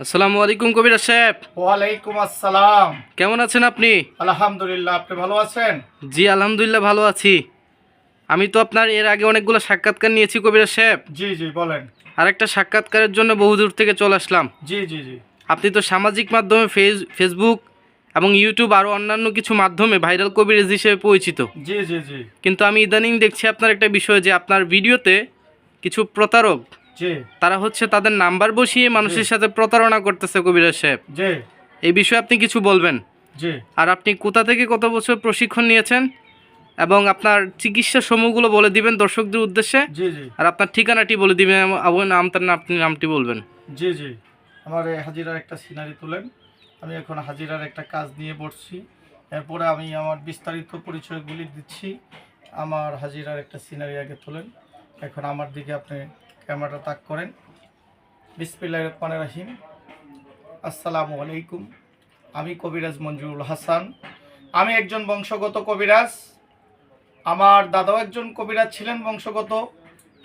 আসসালামু আলাইকুম কবির সাহেব। ওয়ালাইকুম আসসালাম। কেমন আছেন আপনি? আলহামদুলিল্লাহ আপনি ভালো আছেন? জি আলহামদুলিল্লাহ ভালো আছি। আমি তো আপনার এর আগে অনেকগুলো সাক্ষাৎকার নিয়েছি কবির সাহেব। জি জি বলেন। আর একটা সাক্ষাৎকারের জন্য বহুদূর থেকে চলে আসলাম। জি জি জি। আপনি তো সামাজিক মাধ্যমে ফেস ফেসবুক এবং ইউটিউব আরও অন্যান্য কিছু মাধ্যমে ভাইরাল কবিরাজ হিসেবে পরিচিত। জি জি জি। কিন্তু আমি ইদানিং দেখছি আপনার একটা বিষয় যে আপনার ভিডিওতে কিছু প্রতারক তারা হচ্ছে তাদের নাম্বার বসিয়ে মানুষের সাথে প্রতারণা করতেছে কবিরাজ সাহেব। এই বিষয়ে আপনি কিছু বলবেন? আর আপনি কোথা থেকে কত বছর প্রশিক্ষণ নিয়েছেন? এবং আপনার চিকিৎসা সমূহগুলো বলে দিবেন দর্শকদের উদ্দেশ্যে? আর আপনার ঠিকানাটি বলে দিবেন এবং নামটার আপনি নামটি বলবেন। জি জি। আমার হাজিরার একটা সিনারি তোলেন। আমি এখন হাজিরার একটা কাজ নিয়ে পড়ছি এরপরে আমি আমার বিস্তারিত পরিচয়গুলি দিচ্ছি। আমার হাজিরার একটা সিনারি আগে তোলেন। এখন আমার দিকে আপনি ক্যামেরাটা তাক করেন। বিসমিল্লাহ রহমান রাহিম। আসসালামু আলাইকুম। আমি কবিরাজ মঞ্জুরুল হাসান। আমি একজন বংশগত কবিরাজ। আমার দাদাও একজন কবিরাজ ছিলেন বংশগত।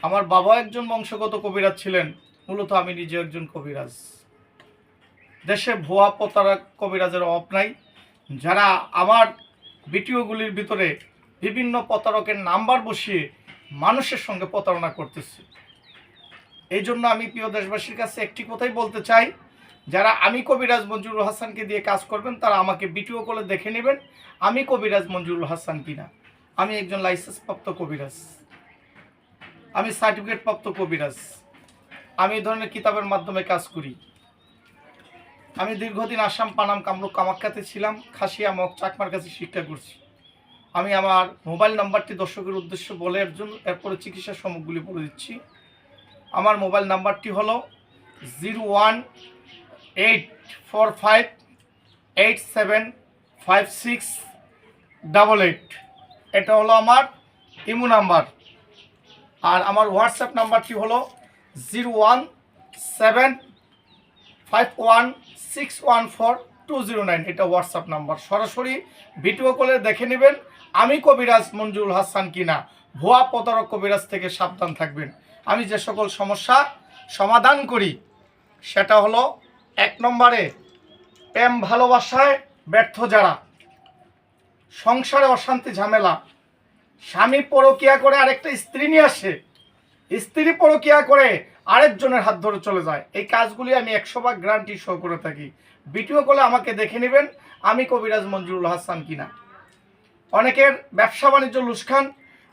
আমার বাবা একজন বংশগত কবিরাজ ছিলেন। মূলত আমি নিজে একজন কবিরাজ। দেশে ভুয়া প্রতারক কবিরাজের অভাব নাই। যারা আমার ভিডিওগুলির ভিতরে বিভিন্ন প্রতারকের নাম্বার বসিয়ে মানুষের সঙ্গে প্রতারণা করতেছে। এই জন্য আমি প্রিয় দেশবাসীর কাছে একটি কথাই বলতে চাই। যারা আমি কবিরাজ মঞ্জুরুল হাসানকে দিয়ে কাজ করবেন, তারা আমাকে ভিডিও করে দেখে নেবেন, আমি কবিরাজ মঞ্জুরুল হাসান কিনা। আমি একজন লাইসেন্স প্রাপ্ত কবিরাজ। আমি সার্টিফিকেট প্রাপ্ত কবিরাজ। আমি এই ধরনের কিতাবের মাধ্যমে কাজ করি। আমি দীর্ঘদিন আসাম, পানাম, কামরূপ, কামাখ্যাতে ছিলাম, খাসিয়া, মগ, চাকমার কাছে শিক্ষা করছি। আমি আমার মোবাইল নাম্বারটি দর্শকের উদ্দেশ্য বলে এর জন্য এরপরে চিকিৎসা সামগ্রী বলে দিচ্ছি। আমার মোবাইল নাম্বারটি হলো zero one eight four five eight seven five six double eight. এটা হলো আমার ইমো নাম্বার। আর আমার হোয়াটসঅ্যাপ নাম্বারটি হলো zero one seven five one six one four two zero nine. এটা হোয়াটসঅ্যাপ নাম্বার। সরাসরি ভিডিও কলে দেখে নেবেন, আমি কবিরাজ মঞ্জুরুল হাসান কিনা। ভুয়া প্রতারক কবিরাজ থেকে সাবধান থাকবেন। আমি যে সকল সমস্যা সমাধান করি, সেটা হলো এক নম্বরে প্রেম ভালোবাসায় ব্যর্থ যারা, সংসারে অশান্তি, ঝামেলা, স্বামী পরকিয়া করে আরেকটা স্ত্রী নিয়ে আসে, স্ত্রী পরকিয়া করে আরেকজনের হাত ধরে চলে যায়। এই কাজগুলি আমি একশো ভাগ গ্যারান্টি শো করে থাকি। ভিডিও কলে আমাকে দেখে নেবেন আমি কবিরাজ মঞ্জুরুল হাসান কিনা। অনেকের ব্যবসা বাণিজ্য লুসখান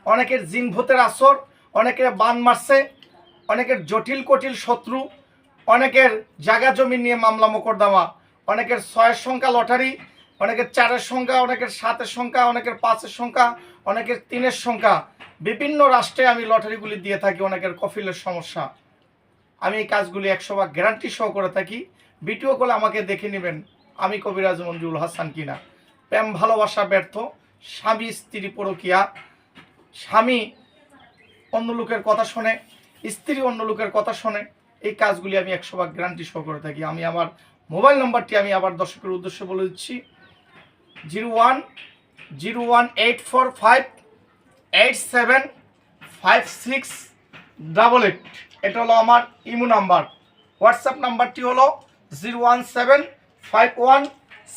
অনেকের জিন ভূতের আসর অনেকের বান মারছে, অনেকের জটিল কটিল শত্রু, অনেকের জায়গা জমি নিয়ে মামলা মোকদ্দমা অনেকের ছয়ের সংখ্যা লটারি, অনেকের চারের সংখ্যা, অনেকের সাতের সংখ্যা, অনেকের পাঁচের সংখ্যা, অনেকের তিনের সংখ্যা। বিভিন্ন রাষ্ট্রে আমি লটারিগুলি দিয়ে থাকি, অনেকের কফিলের সমস্যা। আমি এই কাজগুলি একশো ভাগ গ্যারান্টি সহ করে থাকি। ভিডিও কলে আমাকে দেখে নেবেন আমি কবিরাজ মঞ্জুল হাসান কিনা। প্রেম, ভালোবাসা, ব্যর্থ, স্বামী, স্ত্রী, পরকিয়া। স্বামী অন্য লোকের কথা শোনে, স্ত্রী অন্য লোকের কথা শোনে, এই কাজগুলি আমি একশো ভাগ গ্যারান্টি সহ করে থাকি। আমি আমার মোবাইল নাম্বারটি আমি আবার দর্শকের উদ্দেশ্যে বলে দিচ্ছি। Zero one zero one eight four five eight seven five six double eight. এটা হলো আমার ইমো নাম্বার। হোয়াটসঅ্যাপ নাম্বারটি হলো zero one seven five one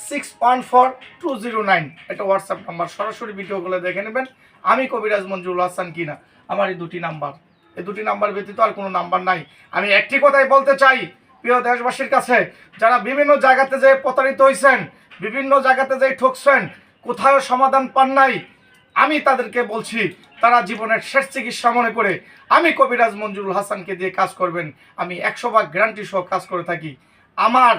six one four two zero nine. এটা হোয়াটসঅ্যাপ নাম্বার। সরাসরি ভিডিও ভিডিওগুলো দেখে নেবেন, আমি কবিরাজ মঞ্জুরুল হাসান কিনা। আমার এই দুটি নাম্বার। এই দুটি নাম্বার ব্যতীত আর কোনো নাম্বার নাই। আমি একটি কথাই বলতে চাই, প্রিয় দেশবাসীর কাছে, যারা বিভিন্ন জায়গাতে যে প্রতারিত হয়েছেন বিভিন্ন জায়গাতে যে ঠকছেন, কোথাও সমাধান পান নাই, আমি তাদেরকে বলছি, তারা জীবনের শেষ চিকিৎসা মনে করে আমি কবিরাজ মঞ্জুরুল হাসানকে দিয়ে কাজ করবেন। আমি একশো ভাগ গ্যারান্টি সহ কাজ করে থাকি। আমার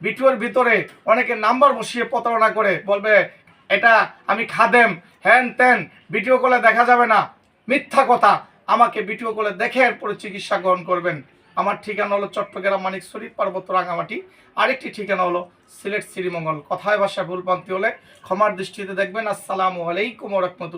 ভিডিওর ভিতরে অনেকে নাম্বার বসিয়ে প্রতারণা করে, বলবে, এটা আমি খাদেম, হ্যান ত্যান ভিডিও কলে দেখা যাবে না। মিথ্যা কথা আমাকে ভিডিও কলে দেখে এরপরে চিকিৎসা গ্রহণ করবেন। আমার ঠিকানা হলো চট্টগ্রাম মানিক শরীফ, পার্বত্য রাঙামাটি আরেকটি ঠিকানা হলো সিলেট শ্রীমঙ্গল। কথায় ভাষায় ভুলপান্তি হলে ক্ষমার দৃষ্টিতে দেখবেন। আসসালামু আলাইকুম রহমতুল্লাহ।